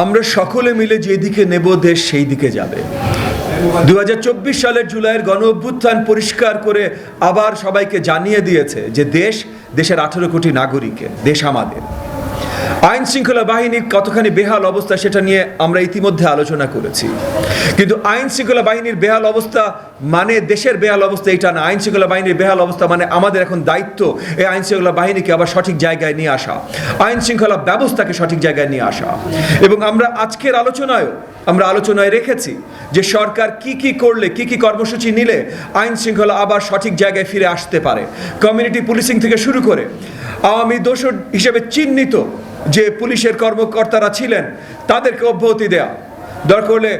আমরা সকলে মিলে যেদিকে নেব, দেশ সেই দিকে যাবে। দু হাজার চব্বিশ সালের জুলাইয়ের গণ অভ্যুত্থান পরিষ্কার করে আবার সবাইকে জানিয়ে দিয়েছে যে দেশ দেশের আঠেরো কোটি নাগরিকের দেশ আমাদের। আইন শৃঙ্খলা বাহিনীর কতখানি বেহাল অবস্থা সেটা নিয়ে আমরা ইতিমধ্যে আলোচনা করেছি। কিন্তু আইন শৃঙ্খলা বাহিনীর বেহাল অবস্থা মানে দেশের বেহাল অবস্থা এটা না। আইন শৃঙ্খলা বাহিনীর বেহাল অবস্থা মানে আমাদের এখন দায়িত্ব এই আইন শৃঙ্খলা বাহিনীকে আবার সঠিক জায়গায় নিয়ে আসা। আইন শৃঙ্খলা ব্যবস্থাকে সঠিক জায়গায় নিয়ে আসা। এবং আমরা আজকের আলোচনায়ও আমরা আলোচনায় রেখেছি যে সরকার কি কি করলে, কি কি কর্মসূচি নিলে আইন শৃঙ্খলা আবার সঠিক জায়গায় ফিরে আসতে পারে। কমিউনিটি পুলিশিং থেকে শুরু করে আওয়ামী দোষর হিসেবে চিহ্নিত যে পুলিশের কর্মকর্তারা ছিলেন, তাদেরকে অব্যাহতি দেয়া। দরকার হলে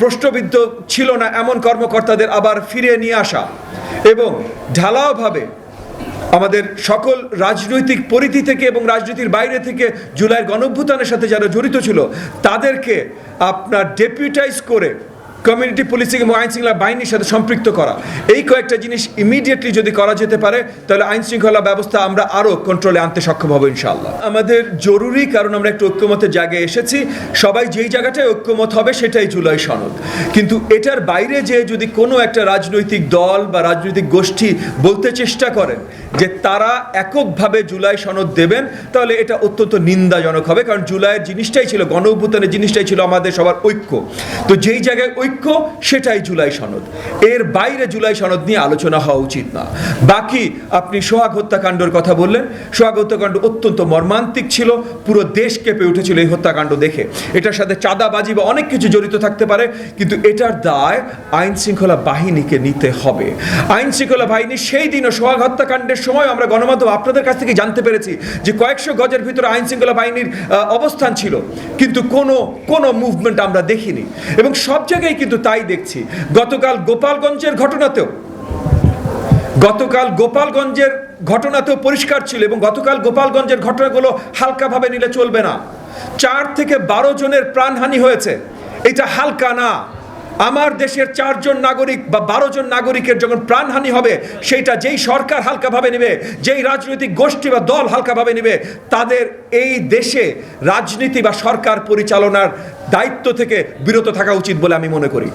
প্রশ্নবিদ্ধ ছিল না এমন কর্মকর্তাদের আবার ফিরিয়ে নিয়ে আসা। এবং ঢালাওভাবে আমাদের সকল রাজনৈতিক পরিধি থেকে এবং রাজনীতির বাইরে থেকে জুলাইয়ের গণভ্যুত্থানের সাথে যারা জড়িত ছিল, তাদেরকে আপনার ডেপুটাইজ করে কমিউনিটি পুলিশিং এবং আইন শৃঙ্খলা বাহিনীর সাথে সম্পৃক্ত করা। এই কয়েকটা জিনিস ইমিডিয়েটলি যদি করা যেতে পারে, তাহলে আইন শৃঙ্খলা ব্যবস্থা আমরা আরও কন্ট্রোলে আনতে সক্ষম হব ইনশাল্লাহ আমাদের জরুরি, কারণ আমরা একটু ঐক্যমতের জায়গায় এসেছি, সবাই যেই জায়গাটায় ঐক্যমত হবে সেটাই জুলাই সনদ। কিন্তু এটার বাইরে যে যদি কোনো একটা রাজনৈতিক দল বা রাজনৈতিক গোষ্ঠী বলতে চেষ্টা করেন যে তারা এককভাবে জুলাই সনদ দেবেন, তাহলে এটা অত্যন্ত নিন্দাজনক হবে, কারণ জুলাইয়ের জিনিসটাই ছিল গণ অভ্যুত্থানের জিনিসটাই ছিল আমাদের সবার ঐক্য। তো যেই জায়গায় ঐক্য সেটাই জুলাই সনদ। এর বাইরে জুলাই সনদ নিয়ে আলোচনা হওয়া উচিত না। বাকি, আপনি সোহাগ হত্যাকাণ্ডের কথা বললেন। সোহাগ হত্যাকাণ্ড অত্যন্ত মর্মান্তিক ছিল। পুরো দেশ কেঁপে উঠেছিল এই হত্যাকাণ্ড দেখে। এটার সাথে চাঁদাবাজি বা অনেক কিছু জড়িত থাকতে পারে, কিন্তু এটার দায় আইন শৃঙ্খলা বাহিনীকে নিতে হবে। আইন শৃঙ্খলা বাহিনী সেই দিনও সোহাগ হত্যাকাণ্ডের সময় আমরা গণমাধ্যম আপনাদের কাছ থেকে জানতে পেরেছি যে কয়েকশো গজের ভিতরে আইন শৃঙ্খলা বাহিনীর অবস্থান ছিল। কিন্তু কোনো কোনো মুভমেন্ট আমরা দেখিনি। এবং সব জায়গায় কিন্তু তাই দেখছি। গতকাল গোপালগঞ্জের ঘটনাতেও, গতকাল গোপালগঞ্জের ঘটনাতেও পরিষ্কার ছিল এবং গতকাল গোপালগঞ্জের ঘটনাগুলো হালকাভাবে নিলে চলবে না। চার থেকে বারো জনের প্রাণহানি হয়েছে। এটা হালকা না। আমার দেশের চারজন নাগরিক বা বারো জন নাগরিকের যখন প্রাণহানি হবে, সেইটা যেই সরকার হালকাভাবে নেবে, যেই রাজনৈতিক গোষ্ঠী বা দল হালকাভাবে নেবে, তাদের এই দেশে রাজনীতি বা সরকার পরিচালনার দায়িত্ব থেকে বিরত থাকা উচিত বলে আমি মনে করি।